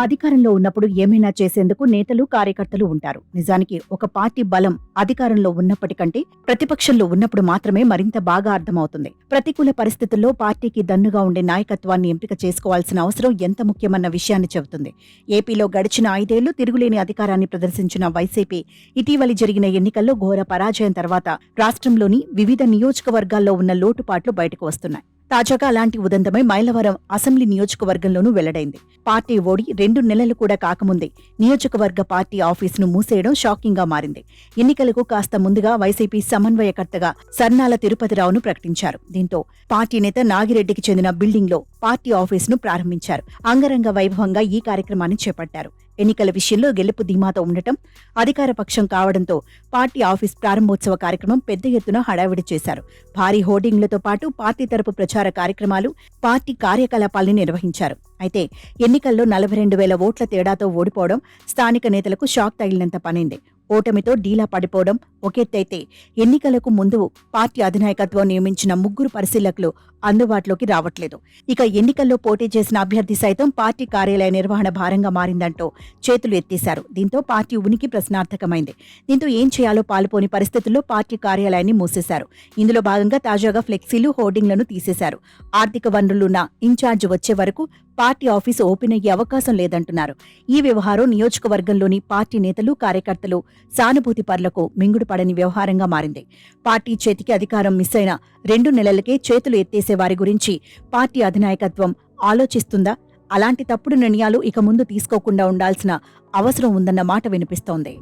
అధికారంలో ఉన్నప్పుడు ఏమైనా చేసేందుకు నేతలు కార్యకర్తలు ఉంటారు. నిజానికి ఒక పార్టీ బలం అధికారంలో ఉన్నప్పటికంటే ప్రతిపక్షంలో ఉన్నప్పుడు మాత్రమే మరింత బాగా అర్థమవుతుంది. ప్రతికూల పరిస్థితుల్లో పార్టీకి దన్నుగా ఉండే నాయకత్వాన్ని ఎంపిక చేసుకోవాల్సిన అవసరం ఎంత ముఖ్యమన్న విషయాన్ని చెబుతుంది. ఏపీలో గడిచిన ఐదేళ్ళు తిరుగులేని అధికారాన్ని ప్రదర్శించిన వైసీపీ ఇటీవలి జరిగిన ఎన్నికల్లో ఘోర పరాజయం తర్వాత రాష్ట్రంలోని వివిధ నియోజకవర్గాల్లో ఉన్న లోటుపాట్లు బయటకు వస్తున్నాయి. తాజాగా అలాంటి ఉదంతమై మైలవరం అసెంబ్లీ నియోజకవర్గంలోనూ వెల్లడైంది. పార్టీ ఓడి రెండు నెలలు కూడా కాకముందే నియోజకవర్గ పార్టీ ఆఫీసును మూసేయడం షాకింగ్గా మారింది. ఎన్నికలకు కాస్త ముందుగా వైసీపీ సమన్వయకర్తగా సర్నాల తిరుపతిరావును ప్రకటించారు. దీంతో పార్టీ నేత నాగిరెడ్డికి చెందిన బిల్డింగ్లో పార్టీ ఆఫీసును ప్రారంభించారు. అంగరంగ వైభవంగా ఈ కార్యక్రమాన్ని చేపట్టారు. ఎన్నికల విషయంలో గెలుపు ధీమాతో ఉండటం అధికార పక్షం కావడంతో పార్టీ ఆఫీస్ ప్రారంభోత్సవ కార్యక్రమం పెద్ద ఎత్తున హడావిడి చేశారు. భారీ హోర్డింగ్లతో పాటు పార్టీ తరపు ప్రచార కార్యక్రమాలు పార్టీ కార్యకలాపాల్ని నిర్వహించారు. అయితే ఎన్నికల్లో నలభై రెండు వేల ఓట్ల తేడాతో ఓడిపోవడం స్థానిక నేతలకు షాక్ తగిలినంత పనింది. ఓటమితో డీలా పడిపోవడం ఒకెత్తైతే ఎన్నికలకు ముందు పార్టీ అధినాయకత్వం నియమించిన ముగ్గురు పరిశీలకులు అందుబాటులోకి రావట్లేదు. ఇక ఎన్నికల్లో పోటీ చేసిన అభ్యర్థి సైతం పార్టీ కార్యాలయ నిర్వహణ భారంగా మారిందంటూ చేతులు ఎత్తేశారు. దీంతో పార్టీ ఉనికి ప్రశ్నార్థకమైంది. దీంతో ఏం చేయాలో పాల్పోని పరిస్థితుల్లో పార్టీ కార్యాలయాన్ని మూసేశారు. ఇందులో భాగంగా తాజాగా ఫ్లెక్సీలు హోర్డింగ్లను తీసేశారు. ఆర్థిక వనరులున్న ఇన్ఛార్జ్ వచ్చే వరకు పార్టీ ఆఫీసు ఓపెన్ అయ్యే అవకాశం లేదంటున్నారు. ఈ వ్యవహారం నియోజకవర్గంలోని పార్టీ నేతలు కార్యకర్తలు సానుభూతి పరులకు మింగుడు పడని వ్యవహారంగా మారింది. పార్టీ చేతికి అధికారం మిస్ అయిన రెండు నెలలకే చేతులు ఎత్తేసే వారి గురించి పార్టీ అధినాయకత్వం ఆలోచిస్తుందా? అలాంటి తప్పుడు నిర్ణయాలు ఇక ముందు తీసుకోకుండా ఉండాల్సిన అవసరం ఉందన్న మాట వినిపిస్తోంది.